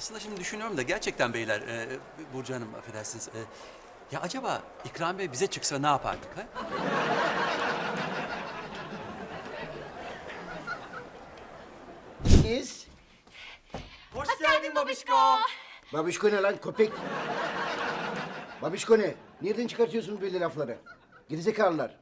aslında şimdi düşünüyorum da gerçekten beyler, e, Burcu Hanım affedersiniz. e, ya acaba İkram Bey bize çıksa ne yapardık ha? Biz. Hoş geldin babişko. Babişko ne lan köpek? Babişko ne? Nereden çıkartıyorsunuz böyle lafları? Gerizekalılar.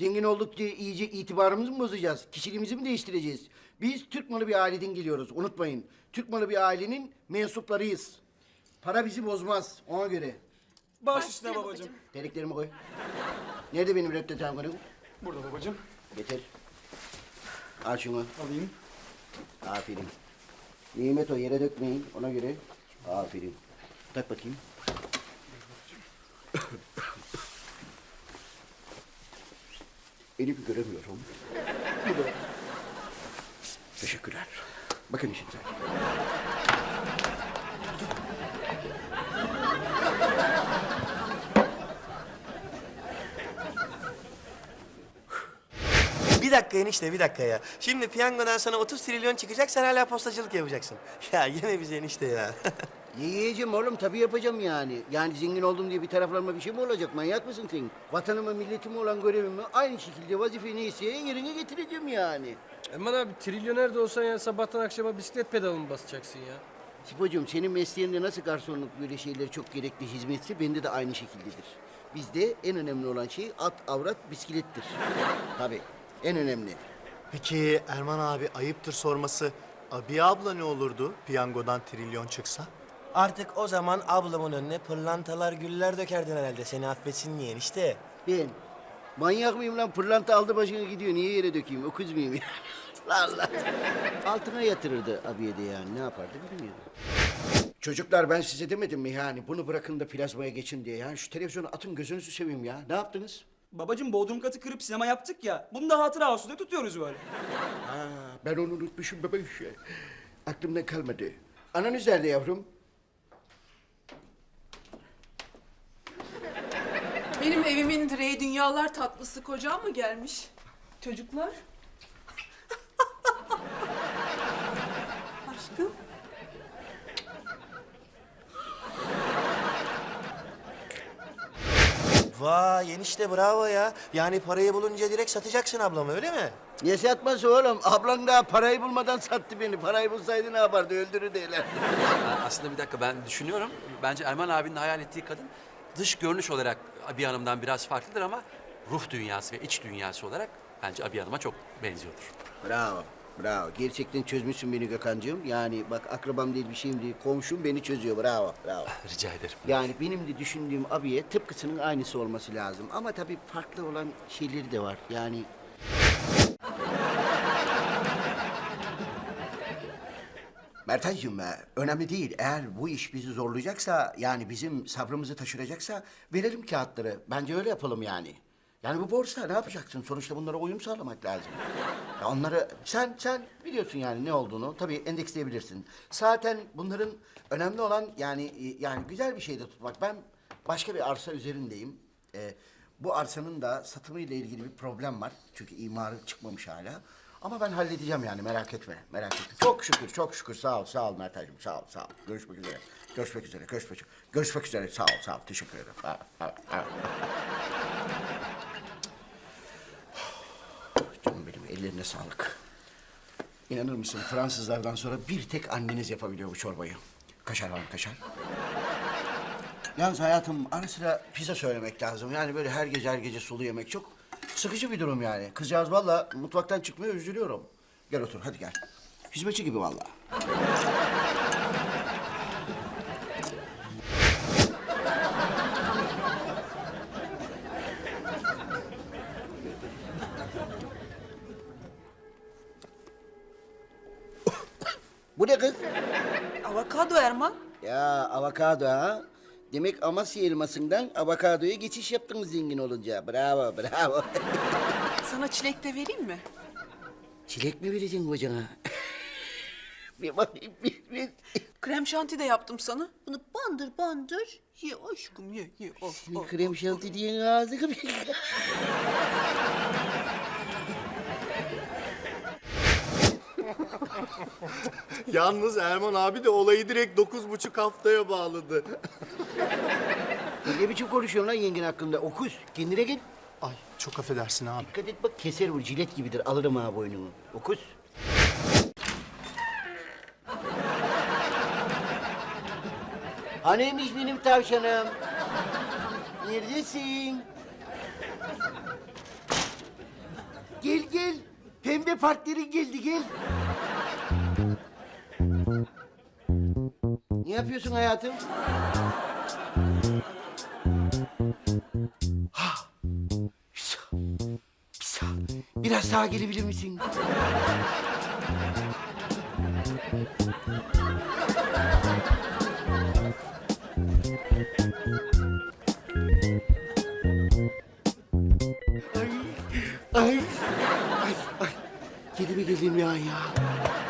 Zengin olduk diye iyice itibarımızı mı bozacağız? Kişiliğimizi mi değiştireceğiz? Biz Türk malı bir aileden geliyoruz. Unutmayın. Türk malı bir ailenin mensuplarıyız. Para bizi bozmaz. Ona göre. Baş üstüne babacığım. Terliklerimi koy. Nerede benim röpte konum? Burada babacığım. Getir. Al şunu. Alayım. Aferin. Nimet o yere dökmeyin ona göre. Aferin. Tak bakayım. Elif'i göremiyorum. Bu da. Teşekkürler. Bakın işinize. Bir dakika enişte bir dakika ya. Şimdi piyangodan sana 30 trilyon çıkacak sen hala postacılık yapacaksın. Ya yeme bize enişte ya. Yiyeceğim oğlum tabii yapacağım yani. Yani zengin oldum diye bir taraflanma bir şey mi olacak? Manyak mısın sen? Vatanıma milletime olan görevimi aynı şekilde vazife neyse yerine getireceğim yani. Aman abi trilyoner de olsan ya sabahtan akşama bisiklet pedalını basacaksın ya. Sipocuğum senin mesleğinde nasıl garsonluk böyle şeyleri çok gerekli hizmetse bende de aynı şekildedir. Bizde en önemli olan şey at, avrat, bisiklettir. Tabii en önemli. Peki Erman abi ayıptır sorması. Abi abla ne olurdu piyangodan trilyon çıksa? Artık o zaman ablamın önüne pırlantalar güller dökerdin herhalde seni affetsin diye enişte. Ben manyak mıyım lan pırlanta aldı başına gidiyor niye yere dökeyim öküz müyüm ya? Allah Allah. Altına yatırırdı abiye de yani ne yapardı bilmiyorum. Çocuklar ben size demedim mi yani bunu bırakın da plazmaya geçin diye ya. Şu televizyonu atın gözünüzü seveyim ya. Ne yaptınız? Babacığım bodrum katı kırıp sinema yaptık ya. Bunu da hatıra olsun diye tutuyoruz böyle. Ha, ben onu unutmuşum baba işe. Aklımda kalmadı. Ananız nerede yavrum? Benim evimin direği dünyalar tatlısı kocam mı gelmiş? Çocuklar? Aşkım? Vay enişte bravo ya. Yani parayı bulunca direkt satacaksın ablamı öyle mi? Ne satması oğlum? Ablan daha parayı bulmadan sattı beni. Parayı bulsaydı ne yapardı? Öldürürdü hele. Ha, Aslında bir dakika ben düşünüyorum. Bence Erman abinin hayal ettiği kadın dış görünüş olarak Abi Hanım'dan biraz farklıdır ama ruh dünyası ve iç dünyası olarak bence Abi Hanım'a çok benziyordur. Bravo. Bravo. Gerçekten çözmüşsün beni Gökhan'cığım. Yani bak akrabam değil bir şeyim değil. Komşum beni çözüyor. Bravo. Bravo. Rica ederim. Yani benim de düşündüğüm abiye tıpkısının aynısı olması lazım. Ama tabii farklı olan şeyleri de var. Yani Mertaycığım e, önemli değil. Eğer bu iş bizi zorlayacaksa yani bizim sabrımızı taşıracaksa verelim kağıtları. Bence öyle yapalım yani. Yani bu borsa ne yapacaksın? Sonuçta bunlara uyum sağlamak lazım. Ya onları sen sen biliyorsun yani ne olduğunu. Tabii endeksleyebilirsin. Zaten bunların önemli olan yani e, yani güzel bir şey de tutmak. Ben başka bir arsa üzerindeyim. Ee, bu arsanın da satımıyla ilgili bir problem var. Çünkü imarı çıkmamış hala. Ama ben halledeceğim yani merak etme. Merak etme. Çok şükür, çok şükür. Sağ ol, sağ ol Mertaycığım. Sağ ol, sağ ol. Görüşmek üzere. Görüşmek üzere, görüşmek üzere. Görüşmek üzere. Sağ ol, sağ ol. Teşekkür ederim. Ha, ha, ha. Canım benim ellerine sağlık. İnanır mısın Fransızlardan sonra bir tek anneniz yapabiliyor bu çorbayı. Kaşar var mı kaşar? Yalnız hayatım ara sıra pizza söylemek lazım. Yani böyle her gece her gece sulu yemek çok sıkıcı bir durum yani. Kızcağız valla mutfaktan çıkmaya üzülüyorum. Gel otur hadi gel. Hizmetçi gibi valla. Bu ne kız? Avokado Erman. Ya avokado ha? Demek Amasya elmasından avokadoya geçiş yaptınız zengin olunca. Bravo, bravo. Sana çilek de vereyim mi? Çilek mi vereceksin kocana? bir bakayım, bir, bir. Krem şanti de yaptım sana. Bunu bandır bandır. Ye aşkım ye ye. Oh, Senin oh. krem şanti diyen ağzını bir... Yalnız Erman abi de olayı direkt dokuz buçuk haftaya bağladı. Ne biçim konuşuyorsun lan yengen hakkında? Okuz. Kendine gel. Ay çok affedersin abi. Dikkat et bak keser bu jilet gibidir. Alırım ha boynunu. Okuz. Haneymiş benim tavşanım? Neredesin? Gel gel. Pembe partnerin geldi gel. Ne yapıyorsun hayatım? Pisa, pisa. Biraz sağa gelebilir misin? Ay, ay, ay, mi geldim ya ya?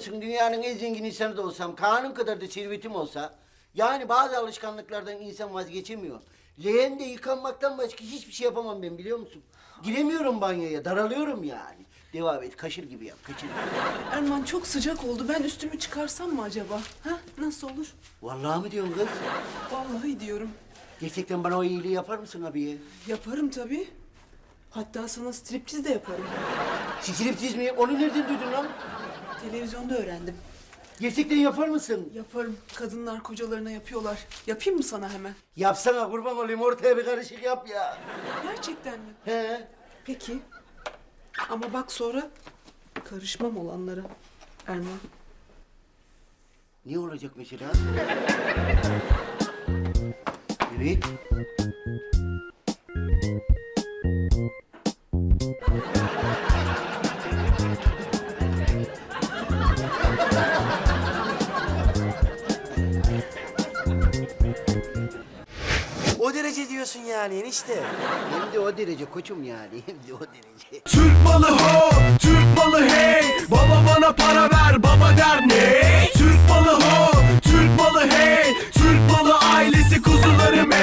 Mısın dünyanın en zengin insanı da olsam, Kaan'ın kadar da servetim olsa... ...yani bazı alışkanlıklardan insan vazgeçemiyor. Leğende yıkanmaktan başka hiçbir şey yapamam ben biliyor musun? Giremiyorum banyoya, daralıyorum yani. Devam et, kaşır gibi yap, kaşır gibi. Erman çok sıcak oldu. Ben üstümü çıkarsam mı acaba? Ha? Nasıl olur? Vallahi mi diyorsun kız? Vallahi diyorum. Gerçekten bana o iyiliği yapar mısın abiye? Yaparım tabii. Hatta sana striptiz de yaparım. Striptiz mi? Onu nereden duydun lan? Televizyonda öğrendim. Gerçekten yapar mısın? Yaparım. Kadınlar kocalarına yapıyorlar. Yapayım mı sana hemen? Yapsana kurban olayım ortaya bir karışık yap ya. Gerçekten mi? He. Peki. Ama bak sonra karışmam olanlara. Erman. Ne olacak mesela? Evet. O derece diyorsun yani enişte. Hem de o derece koçum yani. Hem de o derece. Türk malı ho, Türk malı hey. Baba bana para ver, baba der ne? Türk malı ho, Türk malı hey. Türk malı ailesi kuzularım hey.